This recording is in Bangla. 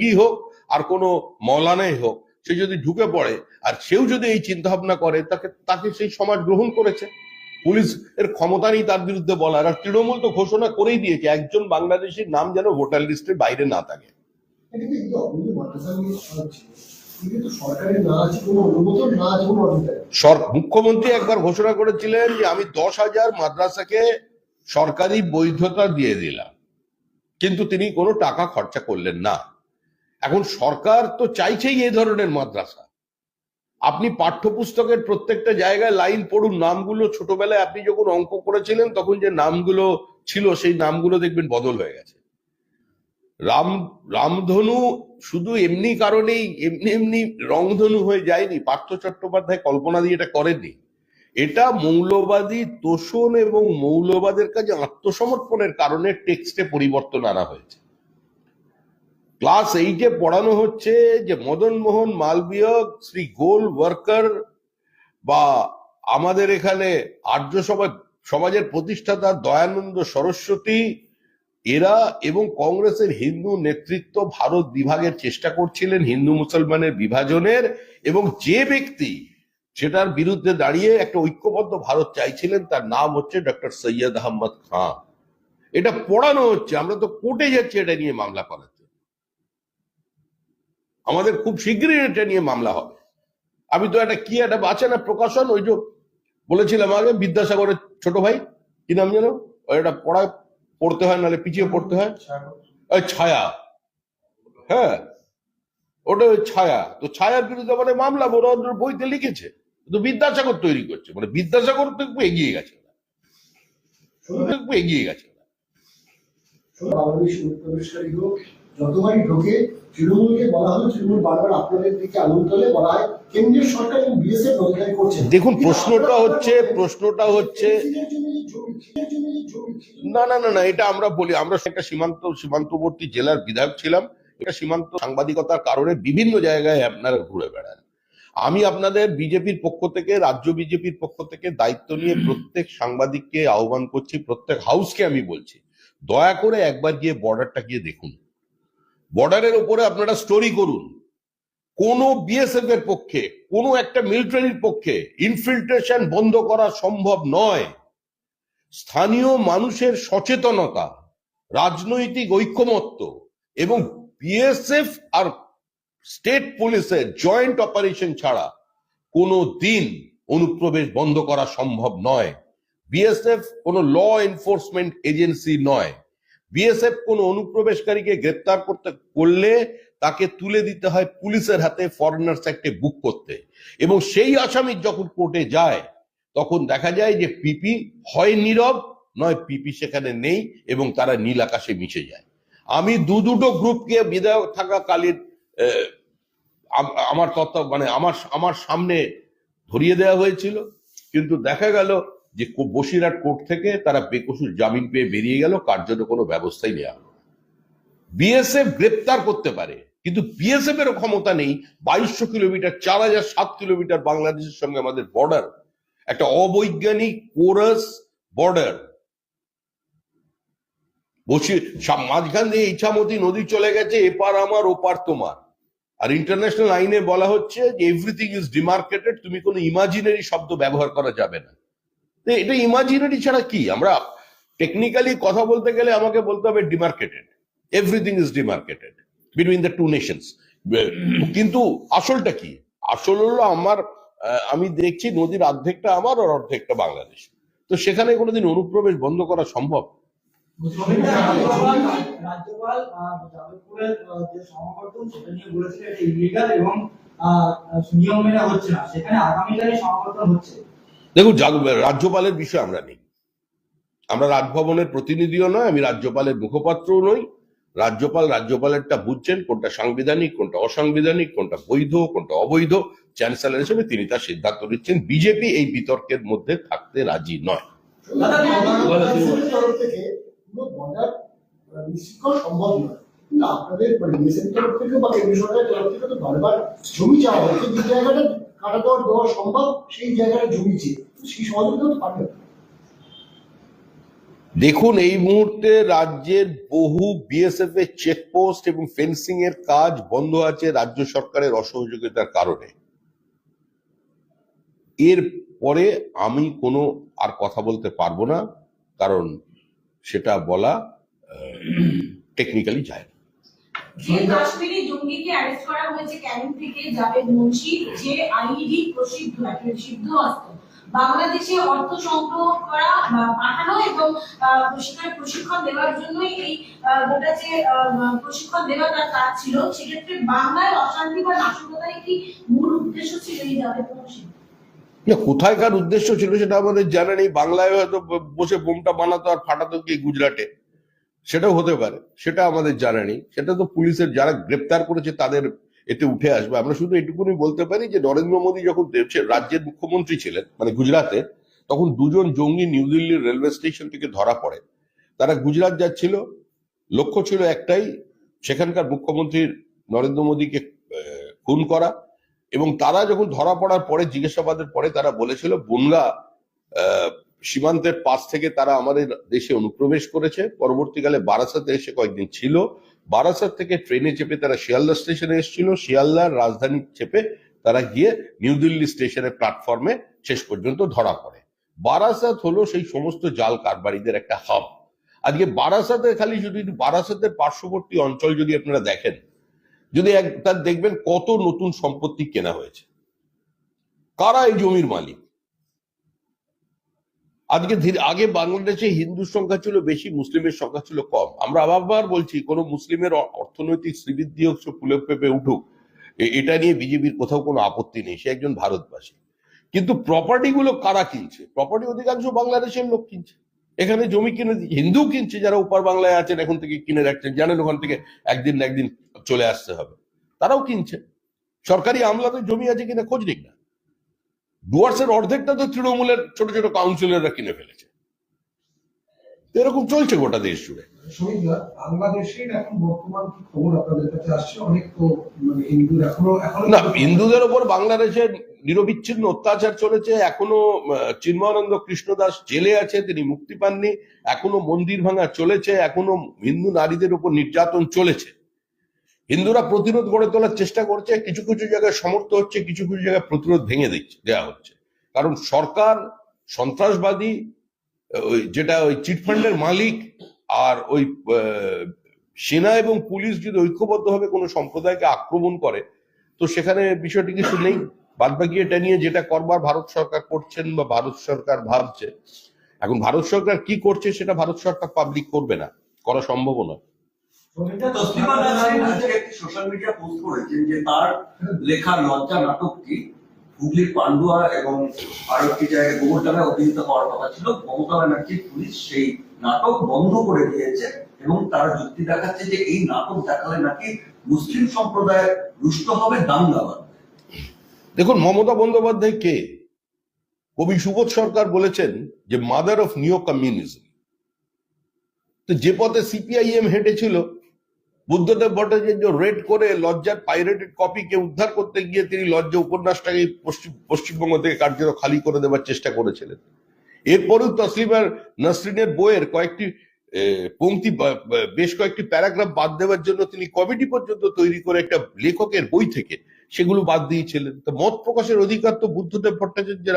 জঙ্গি হোক আর কোনো মৌলানাই হোক সে যদি ঢুকে পড়ে আর সেও যদি এই চিন্তা ভাবনা করে তাকে তাকে সেই সমাজ গ্রহণ করেছে। পুলিশ এর ক্ষমতা নেই তার বিরুদ্ধে বলার আর তৃণমূল তো ঘোষণা করেই দিয়েছে একজন বাংলাদেশের নাম যেন ভোটার লিস্টের বাইরে না থাকে। মুখ্যমন্ত্রী একবার ঘোষণা করেছিলেন যে আমি দশ হাজার মাদ্রাসাকে সরকারি বৈধতা দিয়ে দিলাম। কিন্তু তিনি কোনো টাকা খরচা করলেন না। এখন সরকার তো চাইছেই এই ধরনের মাদ্রাসা। আপনি পাঠ্যপুস্তকের প্রত্যেকটা জায়গায় লাইন পড়ুন, নামগুলো ছোটবেলায় আপনি যখন অঙ্ক করেছিলেন, তখন যে নামগুলো ছিল, সেই নামগুলো দেখবেন বদল হয়ে গেছে। রাম, রামধনু শুধু এমনি কারণেই, এমনি এমনি রংধনু হয়ে যায়নি, পার্থ চট্টোপাধ্যায় কল্পনা দিয়ে এটা করেননি। এটা মৌলবাদী তোষণ এবং মৌলবাদের কাজে আত্মসমর্পণের কারণে টেক্সটে পরিবর্তন আনা হয়েছে। ক্লাস এইটে পড়ানো হচ্ছে যে মদন মোহন মালবীয় শ্রী গোল ওয়ার্কার বা আমাদের এখানে আর্য সমাজ সমাজের প্রতিষ্ঠাতা দয়ানন্দ সরস্বতী, এরা এবং কংগ্রেসের হিন্দু নেতৃত্ব ভারত বিভাগের চেষ্টা করছিলেন হিন্দু মুসলমানের বিভাজনের এবং যে ব্যক্তি সেটার বিরুদ্ধে দাঁড়িয়ে একটা ঐক্যবদ্ধ ভারত চাইছিলেন তার নাম হচ্ছে ডক্টর সৈয়দ আহমদ খান এটা পড়ানো হচ্ছে, আমরা তো কোর্টে যাচ্ছি এটা নিয়ে মামলা করাতে আমাদের খুব শীঘ্রই এটা নিয়ে মামলা হবে। আমি তো একটা কি একটা আছে না প্রকাশন ওই যে বলেছিলাম আগে বিদ্যাসাগরের ছোট ভাই কি নাম যেন? ওই একটা পড়ায় পড়তে হয় নাহলে পিছিয়ে পড়তে হয়। ছায়া। হ্যাঁ। ওটা ওই ছায়া। তো ছায়ার বিরুদ্ধে মানে মামলা বড় বইতে লিখেছে। কিন্তু বিদ্যাসাগর তৈরি করছে। মানে বিদ্যাসাগর তো একটু এগিয়ে গেছে। একটু এগিয়ে গেছে। যতবারই ঢোকে তৃণমূলকে বলা হলো তৃণমূল বারবার আপনাদের দিকে আঙুল তোলে বলা হয় কেন্দ্রীয় সরকার এবং বিএসএফ নজরদারি করছেন। দেখুন প্রশ্নটা হচ্ছে প্রশ্নটা হচ্ছে না না না না এটা আমরা বলি আমরা একটা সীমান্ত সীমান্তবর্তী জেলার বিধায়ক ছিলাম। এটা সীমান্ত সাংবাদিকতার কারণে বিভিন্ন জায়গায় আপনারা ঘুরে বেড়ান। আমি আপনাদের বিজেপির পক্ষ থেকে রাজ্য বিজেপির পক্ষ থেকে দায়িত্ব নিয়ে প্রত্যেক সাংবাদিককে আহ্বান করছি প্রত্যেক হাউসকে আমি বলছি দয়া করে একবার গিয়ে বর্ডারটা গিয়ে দেখুন। বর্ডারের উপরে আপনারা স্টোরি করুন। কোন বিএসএফ এর পক্ষে, কোন একটা মিলিটারির পক্ষে ইনফিল্ট্রেশন বন্ধ করা সম্ভব নয়। স্থানীয় মানুষের সচেতনতা, রাজনৈতিক ঐক্যমত্য এবং বিএসএফ আর স্টেট পুলিশের জয়েন্ট অপারেশন ছাড়া কোনো দিন অনুপ্রবেশ বন্ধ করা সম্ভব নয়। বিএসএফ কোনো ল এনফোর্সমেন্ট এজেন্সি নয়। বিএসএফ কোনো অনুপ্রবেশকারীকে গ্রেপ্তার করতে, করলে তাকে তুলে দিতে হয় পুলিশের হাতে ফরেনার্স অ্যাক্টে বুক করতে। এবং সেই আসামি যখন কোর্টে যায়, তখন দেখা যায় যে পিপি হয় নীরব, নয় পিপি সেখানে নেই এবং তারা নীল আকাশে মিশে যায়। আমি দু দুটো গ্রুপকে বিধায়ক থাকাকালীন আমার তত্ত্ব মানে আমার আমার সামনে ধরিয়ে দেওয়া হয়েছিল। কিন্তু দেখা গেল যে বসিরহাট কোর্ট থেকে তারা বেকসুর জামিন পেয়ে বেরিয়ে গেল, কার জন্য কোনো ব্যবস্থাই নেওয়া হলো বিএসএফ গ্রেপ্তার করতে পারে, কিন্তু বিএসএফ এর ক্ষমতা নেই। বাইশশো কিলোমিটার, চার হাজার সাত কিলোমিটার বাংলাদেশের সঙ্গে আমাদের বর্ডার একটা অবৈজ্ঞানিক কোরাস বর্ডার বসে মাঝখান দিয়ে ইচ্ছামতি নদী চলে গেছে, এপার আমার, ওপার তোমার। আর ইন্টারন্যাশনাল আইনে বলা হচ্ছে যে এভরিথিং ইজ ডিমার্কেটেড তুমি কোনো ইমাজিনারি শব্দ ব্যবহার করা যাবে না। এটা ইমাজিনারি ছাড়া কি? আমরা টেকনিক্যালি কথা বলতে গেলে আমাকে বলতে হবে demarcated everything is demarcated between the two nations কিন্তু আসলটা কি? আসল হলো আমার আমি দেখছি নদীর অর্ধেকটা আমার আর অর্ধেকটা বাংলাদেশ। তো সেখানে কোনোদিন অনুপ্রবেশ বন্ধ করা সম্ভব? রাজ্যপাল নিয়ম মেনে হচ্ছে না। সেখানে সমাবর্তন হচ্ছে। দেখুন রাজ্যপালের বিষয় আমরা নেই। আমরা রাজভবনের প্রতিনিধিও নয়, আমি রাজ্যপালের মুখপাত্রও নই। রাজ্যপাল রাজ্যপালেরটা বুঝছেন কোনটা সাংবিধানিক, কোনটা অসাংবিধানিক, কোনটা বৈধ, কোনটা অবৈধ। চ্যান্সেলর হিসেবে তিনি তার সিদ্ধান্ত নিচ্ছেন, বিজেপি এই বিতর্কের মধ্যে থাকতে রাজি নয়। সম্ভব নয় আপনাদের থেকে বা তরফ থেকে তো বারবার জমি চাওয়া হচ্ছে, যে জায়গাটা কাটা দেওয়া সম্ভব সেই জায়গাটা জমি চেয়ে তো সেই সহযোগিতা তো পারবে। দেখুন, এই মুহূর্তে রাজ্যের বহু বিএসএফ এর চেকপোস্ট এবং ফেন্সিং এর কাজ বন্ধ আছে রাজ্য সরকারের অসহযোগিতার কারণে এর পরে আমি কোনো আর কথা বলতে পারব না, কারণ সেটা বলা টেকনিক্যালি যায়। যে কাশ্মীরি জঙ্গিকে অ্যারেস্ট করা হয়েছে ক্যানিং থেকে জাভেদ মুন্সি যে আইডি প্রসিদ্ধ সিদ্ধ অস্ত্র বাংলাদেশে অর্থ সংগ্রহ করা বা পাঠানো এবং প্রশিক্ষণ দেওয়ার জন্যই এই গোটা যে প্রশিক্ষণ দেওয়ার তার কাজ ছিল সেক্ষেত্রে বাংলায় অশান্তি বা নাশকতার একটি মূল উদ্দেশ্য ছিল এই জাভেদ মুন্সি না কোথায়কার উদ্দেশ্য ছিল সেটা আমাদের জানা নেই। বাংলায় হয়তো বসে বোমটা বানাতো আর ফাটাতো কি গুজরাটে? সেটাও হতে পারে। সেটা আমাদের জানা নেই। সেটা তো পুলিশের যারা গ্রেপ্তার করেছে তাদের এতে উঠে আসবে। আমরা শুধু এটুকুনি বলতে পারি যে, নরেন্দ্র মোদী যখন রাজ্যের মুখ্যমন্ত্রী ছিলেন মানে গুজরাতে তখন দুজন জঙ্গি নিউ দিল্লির রেলওয়ে স্টেশন থেকে ধরা পড়ে। তারা গুজরাট যাচ্ছিল। লক্ষ্য ছিল একটাই, সেখানকার মুখ্যমন্ত্রীর নরেন্দ্র মোদীকে খুন করা এবং তারা যখন ধরা পড়ার পরে, জিজ্ঞাসাবাদের পরে তারা বলেছিল, বনগা সীমান্তের পাশ থেকে তারা আমাদের দেশে অনুপ্রবেশ করেছে। পরবর্তীকালে বারাসাতে এসে কয়েকদিন ছিল। বারাসাত থেকে ট্রেনে চেপে তারা শিয়ালদা স্টেশনে এসেছিল। শিয়ালদার রাজধানী চেপে তারা গিয়ে নিউ দিল্লি স্টেশনের প্ল্যাটফর্মে শেষ পর্যন্ত ধরা পড়ে। বারাসাত হলো সেই সমস্ত জাল কারবারিদের একটা হাব আজকে বারাসাতে খালি যদি বারাসাতের পার্শ্ববর্তী অঞ্চল যদি আপনারা দেখেন, যদি এক তার দেখবেন কত নতুন সম্পত্তি কেনা হয়েছে। কারা এই জমির মালিক? আজকে আগে বাংলাদেশে হিন্দুর সংখ্যা ছিল বেশি, মুসলিমের সংখ্যা ছিল কম। আমরা আবার বলছি, কোন মুসলিমের অর্থনৈতিক শ্রীবৃদ্ধি হোক ফুলে পেঁপে উঠুক এটা নিয়ে বিজেপির কোথাও কোনো আপত্তি নেই, সে একজন ভারতবাসী। কিন্তু প্রপার্টি গুলো কারা কিনছে? প্রপার্টি অধিকাংশ বাংলাদেশের লোক কিনছে। এখানে জমি কিনে হিন্দু কিনছে যারা উপর বাংলায় আছেন, এখন থেকে কিনে রাখছেন, জানেন ওখান থেকে একদিন না একদিন চলে আসতে হবে। তারাও কিনছে। সরকারি আমলাতে জমি আছে কিনা খোঁজ নিক না। ডুয়ার্সের অর্ধেকটা তো তৃণমূলের ছোট ছোট কাউন্সিলররা কিনে ফেলেছে। এরকম চলছে গোটা দেশ জুড়ে। বাংলাদেশের এখন বর্তমান কি খবর আপনাদের কাছে আসছে? অনেক তো মানে হিন্দুর এখনও এখনও না হিন্দুদের ওপর বাংলাদেশের নিরবিচ্ছিন্ন অত্যাচার চলেছে। এখনও চিন্ময়ানন্দ কৃষ্ণদাস জেলে আছে তিনি মুক্তি পাননি। এখনও মন্দির ভাঙা চলেছে। এখনও হিন্দু নারীদের উপর নির্যাতন চলেছে। হিন্দুরা প্রতিরোধ গড়ে তোলার চেষ্টা করছে, কিছু কিছু জায়গায় সমর্থ হচ্ছে, কিছু কিছু জায়গায় প্রতিরোধ ভেঙে দিচ্ছে দেওয়া হচ্ছে। কারণ সরকার, সন্ত্রাসবাদী যেটা ওই চিটফান্ডের মালিক আর ওই সেনা এবং পুলিশ যদি ঐক্যবদ্ধভাবে কোনো সম্প্রদায়কে আক্রমণ করে, তো সেখানে বিষয়টি কিছু নেই। বাদ বাকি এটা নিয়ে যেটা করবার ভারত সরকার করছেন বা ভারত সরকার ভাবছে, এখন ভারত সরকার কি করছে সেটা ভারত সরকার পাবলিক করবে না, করা সম্ভব নয়। তসলিমা নাসরিন আজকে একটি সোশ্যাল মিডিয়া পোস্ট করেছেন যে তার লেখা লজ্জা নাটকটি হুগলির পান্ডুয়া এবং আরও একটি জায়গায় গোবরডাঙ্গায় অভিনীত হওয়ার কথা ছিল। মমতা ব্যানার্জির পুলিশ সেই নাটক বন্ধ করে দিয়েছে এবং তারা যুক্তি দেখাচ্ছে যে এই নাটক দেখালে নাকি মুসলিম সম্প্রদায় রুষ্ট হবে দাঙ্গা দেখুন মমতা বন্দ্যোপাধ্যায় কে? কবি সুবোধ সরকার বলেছেন যে মাদার অফ নিও কমিউনিজম তো যে পথে সিপিআইএম হেঁটেছিল বুদ্ধদেব ভট্টাচার্য রেড করে লজ্জার পাইরেটেড কপিকে উদ্ধার করতে গিয়ে তিনি লজ্জা উপন্যাসটাকে পশ্চিম পশ্চিমবঙ্গ থেকে কার্যত খালি করে দেওয়ার চেষ্টা করেছিলেন। এরপরেও তসলিমার নাসরিনের বইয়ের কয়েকটি পংক্তি বেশ কয়েকটি প্যারাগ্রাফ বাদ দেওয়ার জন্য তিনি কমিটি পর্যন্ত তৈরি করে একটা লেখকের বই থেকে সেগুলো বাদ দিয়েছিলেন। তো মত প্রকাশের অধিকার তো বুদ্ধদেব ভট্টাচার্যের